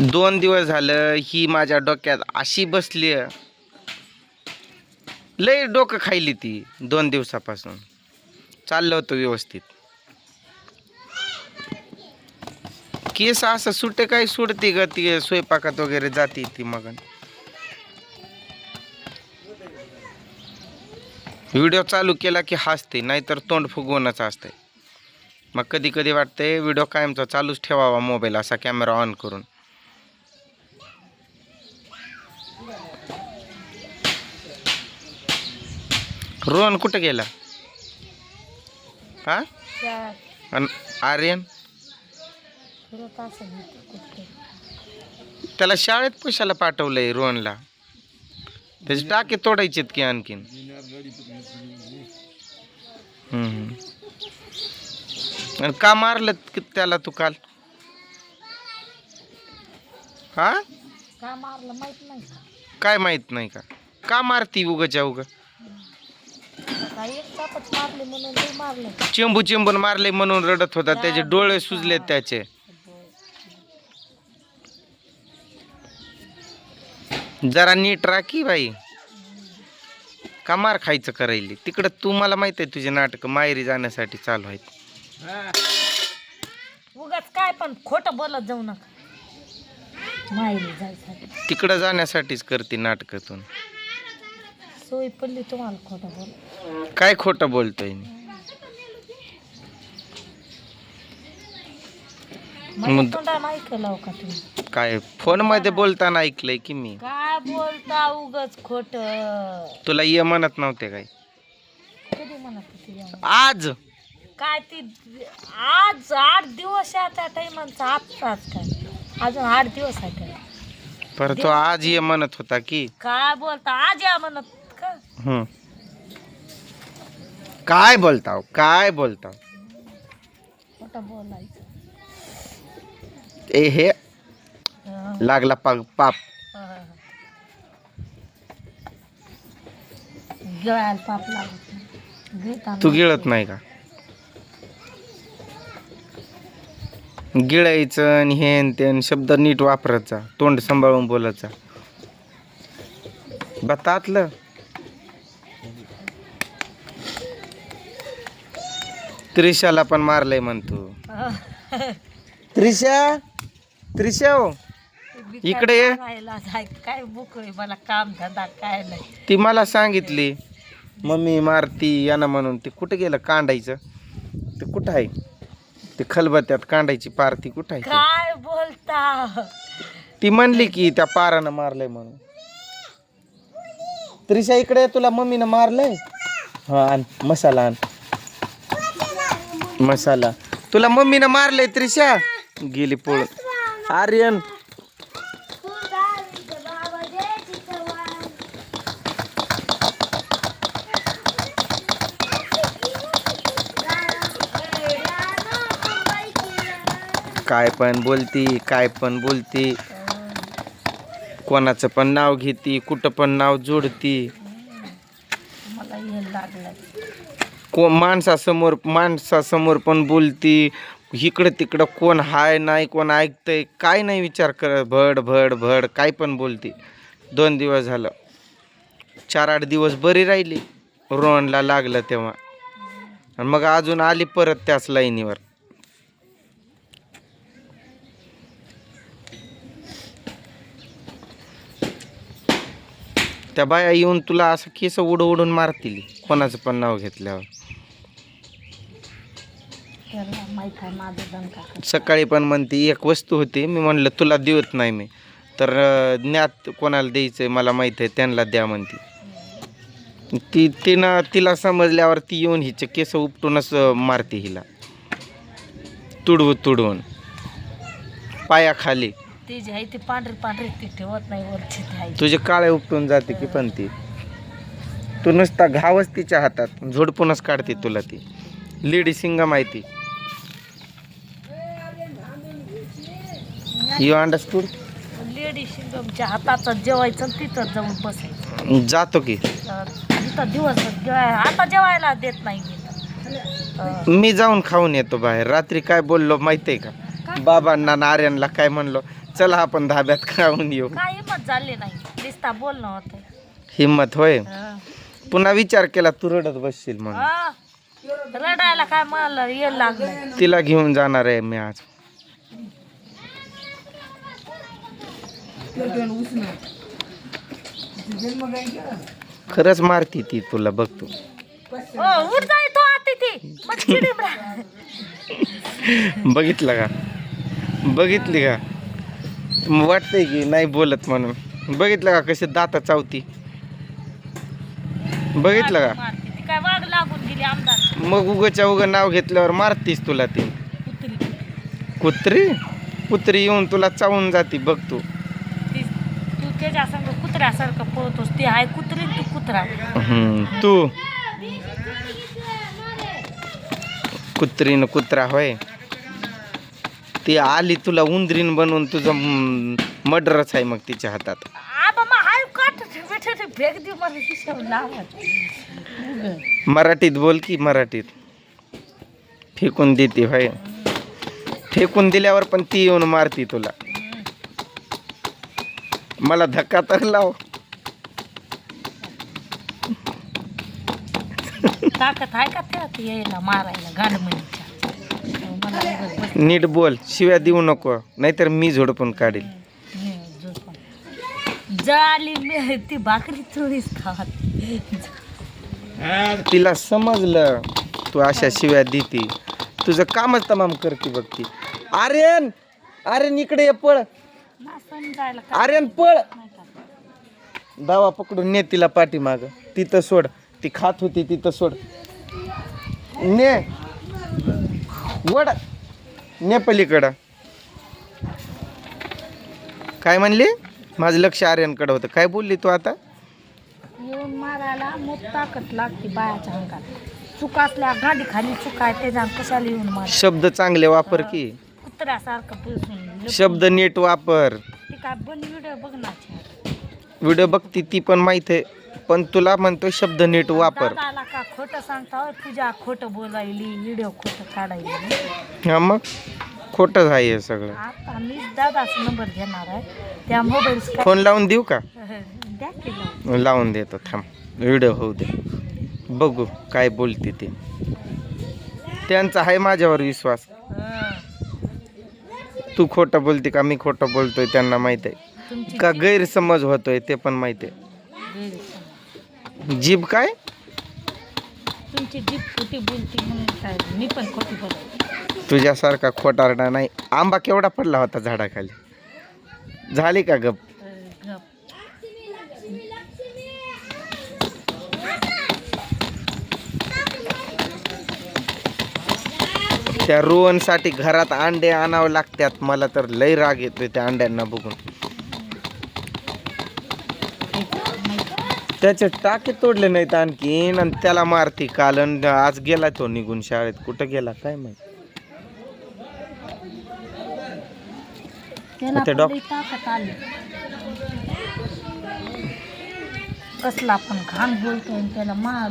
दोन दिवस झालं ही माझ्या डोक्यात अशी बसली. लई डोकं खायली ती दोन दिवसापासून. चाललं होतं व्यवस्थित. केस असं सुटे काय सुटते ग ती स्वयंपाकात वगैरे जाते ती मग व्हिडिओ चालू केला की हसते नाहीतर तोंड फुगवूनच असते मग कधी कधी वाटते व्हिडिओ कायमचा चालूच ठेवावा मोबाईल असा कॅमेरा ऑन करून. रोहन कुठं गेला? हा? आणि आर्यन? त्याला शाळेत पैशाला पाठवलंय रोहनला. त्याचे टाके तोडायचेत की आणखीन. आणि का मारलं त्याला तू काल? हा? का मारलं माहीत नाही. काय माहीत नाही का? का मारती उगच्या उग? चेंबू चेंबून मारले म्हणून रडत होता त्याचे डोळे सुजले त्याचे. जरा नीट राखी बाई. का मार खायचं करायली? तिकडं तू मला माहीत आहे तुझे नाटक माहेरी जाण्यासाठी चालू आहेत. उगाच काय पण खोटं बोलत जाऊ नका. माहेरी जायसाठी. तिकडं जाण्यासाठीच करते नाटकातून. सोय पडली तुम्हाला खोटं बोल. काय खोटं बोलतोय मी? माझ्या मग- तोंडानं ऐकलं का तुम्ही? काय फोनमध्ये बोलताना ऐकलंय की मी? काय बोलता उगच खोट? तुला ये म्हणत नव्हते काय? कधी म्हणत होती या? आज. काय ती आज आठ दिवस आहे त्या आजचाच काय? अजून आठ दिवस आहे त्याला. पर तो आज ये म्हणत होता की काय बोलता? आज या म्हणत का? हम्म. काय बोलताव? काय बोलताव? बोलायचं. ए हे हं, लागला पाप. हं. गिळायला पाप लागत नाही. तू गिळत नाही का? गिळायचं आणि हे आणि ते आणि शब्द नीट वापरत जा तोंड सांभाळून बोलत जा बतातलं त्रिशाला पण मारलंय म्हणतो. त्रिशा? त्रिशा हो. इकडे काय ये. काय बुकळी मला काम धंदा काय नाही. ती मला सांगितली मम्मी मारती यानं म्हणून. ते कुठं गेलं कांडायचं? ते कुठं आहे? ते खलबत्यात कांडायची पारती कुठं आहे ते? काय बोलता? ती म्हणली की त्या पारानं मारलंय म्हणून. त्रिशा इकडे ये, तुला मम्मीनं मारलंय? हा आण मसाला आण. मसाला. तुला मम्मीनं मारलंय त्रिशा? गेली पळून आर्यन काय पण बोलती काय पण बोलती. कोणाचं पण नाव घेती कुठं पण नाव जोडती. मला हे को माणसासमोर माणसासमोर पण बोलती. इकडं तिकडं कोण हाय नाही कोण ऐकतंय काय नाही विचार कर भड भड भड काय पण बोलती. दोन दिवस झालं. चार आठ दिवस बरी राहिली. रोहनला लागलं तेव्हा. आणि मग अजून आली परत त्याच लाईनीवर. त्या बाया येऊन तुला असं केस उड उडून मारतील. कोणाचं पण नाव घेतल्यावर. सकाळी पण म्हणते एक वस्तू होती. मी म्हणलं तुला देत नाही मी. तर ज्ञात कोणाला द्यायचं मला माहीत आहे त्यांना द्या म्हणते. ती तिनं तिला समजल्यावर ती येऊन हिचे केस उपटूनच मारते हिला. तुडवून तुडवून पायाखाली ती जी आहे ती पांढरी पांढरी ती ठेवत नाही वरची ती आहे. तुझे काळे उपटून जाते की पण ती? तू नुसता घावच तिच्या हातात झोडपूनच काढते तुला ती. लेडी सिंग माहिती यू अंडरस्टूड लेडी शिंगमच्या हाताचं जेवायचं आणि तिथं जाऊन बसायचं. जातो की. तर तिथं दिवस जेवाय आता जेवायला देत नाही मी. तर. मी जाऊन खाऊन येतो बाहेर. रात्री काय बोललो माहिती आहे का बाबांना नार्यांना काय म्हणलो? चला आपण धाब्यात खाऊन येऊ. काय हिंमत झाली नाही. दिसता बोलणं होतं. हिंमत होय. पुन्हा विचार केला तू रडत बसशील म्हणून. रडायला काय मला ये लागलं. तिला घेऊन जाणार आहे मी आज. खरंच मारती ती तुला बघतो हो उठ जाय तो आती ती. मग चिडीम राह. बघितलं का? बघितली का? वाटतंय की नाही बोलत म्हणून. बघितलं का कशी दात चावती? बघितलं का? मारती ती. काय वाघ लागून गेली आमदार. मग उगच्या उग नाव घेतल्यावर मारतीस तुला ती. कुत्री. कुत्री? कुत्री येऊन तुला चावून जाती बघ तू. ती तू त्याच्या संग कुत्र्यासारखं पळतोस. ती आहे कुत्री तू कुत्रा. हम्म, तू. कुत्रीन कुत्रा होय. ती आली तुला उंदरीन बनवून तुझं मर्डरच आहे मग तिच्या हातात. मराठीत बोल की मराठीत. फेकून देते होय. फेकून दिल्यावर पण ती येऊन मारती तुला. मला धक्का तर लाव. ताकद आहे का त्यात? यायला मारायला उगाच बस- नीट बोल शिव्या देऊ नको नाहीतर मी झोडपून काढील. झोपून. जाली मी ती भाकरी चोळीस खात. तिला समजलं तू अशा शिव्या देती. तुझं कामच तमाम करते बघ ती. आर्यन आर्यन इकडे ये पळ. आर्यन पळ. दावा पकडून ने तिला पाठीमाग. तिथं सोड. ती खात होती तिथं सोड. ने. वड. ने पलीकडं काय म्हणली? माझं लक्ष आर्यनकडं होतं. काय बोलली तू आता? येऊन मारायला मोठ ताकद लागते बायाच्या अंगात. चुका असल्या गाडी खाली चुका आहे त्याच्या कशाला येऊन मार शब्द चांगले वापर की. कुत्र्यासारखं शब्द नीट वापर. ती काय बन व्हिडिओ व्हिडिओ बघती ती पण माहीत आहे. पण तुला म्हणतो शब्द नीट वापर. दादाला का खोटं सांगता होय, पूजा खोटं बोलायली व्हिडिओ खोटं काढायली. हा मग? खोटं आहे हे सगळं. आता मी दादाचा नंबर घेणार आहे. त्या मोबाईल फोन लावून देऊ का? द्या की लावून. लावून देतो थांब. व्हिडिओ होऊ दे. बघू काय बोलते ते. त्यांचा आहे माझ्यावर विश्वास. हं. तू खोटं बोलते का? मी खोटं बोलतोय त्यांना माहीत आहे. का गैरसमज होतोय ते पण माहीत आहे. जीभ काय? तुमची जीप खोटी बोलती म्हणून काय मी पण खोटी बोलते तुझ्यासारखा खोटारडा नाही. आंबा केवढा पडला होता झाडाखाली? झाली का गप? गप. त्या रोहनसाठी घरात अंडे आणावं लागतात. मला तर लय राग येतोय त्या अंड्यांना बघून. त्याचे टाके तोडले नाहीत आणखीन आणि त्याला मारती काल अन आज गेला तो निघून शाळेत. कुठं गेला? काय माहीत? त्याला ते पण डॉक- लई ताकद आली. कसला पण घाण बोलतोय आणि त्याला मा